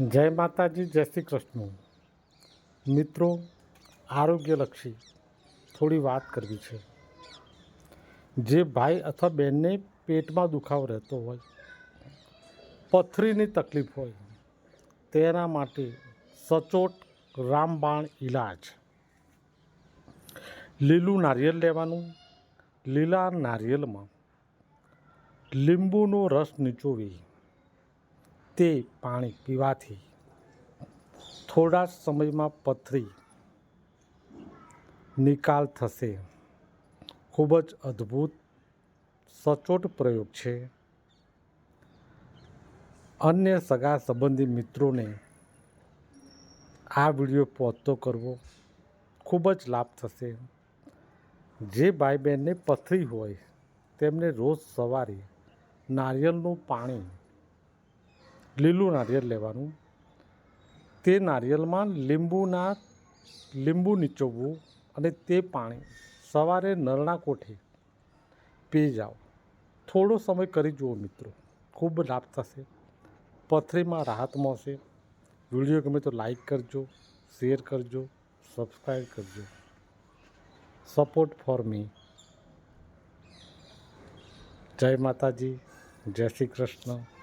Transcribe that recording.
જય માતાજી, જય શ્રી કૃષ્ણ. મિત્રો, આરોગ્યલક્ષી થોડી વાત કરવી છે. જે ભાઈ અથવા બહેનને પેટમાં દુખાવો રહેતો હોય, પથરીની તકલીફ હોય, તેના માટે સચોટ રામબાણ ઈલાજ. લીલું નારિયેળ લેવાનું, લીલા નારિયેળમાં લીંબુનો રસ નીચોવી તે પાણી પીવાથી થોડા સમયમાં પથરી નિકાલ થશે. ખૂબ જ અદ્ભુત, સચોટ પ્રયોગ છે. અન્ય સગા સંબંધી મિત્રોને આ વીડિયો પહોંચતો કરવો ખૂબ જ લાભ થશે. જે ભાઈ બહેનને પથરી હોય તેમને રોજ સવારે નારિયેળનું પાણી લીલું નારિયેળ લેવાનું. તે નારિયેળમાં લીંબુના, લીંબુ નીચોવવું અને તે પાણી સવારે નરણા કોઠે પી જાઓ. થોડો સમય કરી જુઓ મિત્રો. ખૂબ લાભ થશે. પથરીમાં રાહત મળશે. વીડિયો ગમે તો લાઈક કરજો, શેર કરજો, સબસ્ક્રાઈબ કરજો. Support for me. જય માતાજી. જય શ્રી કૃષ્ણ.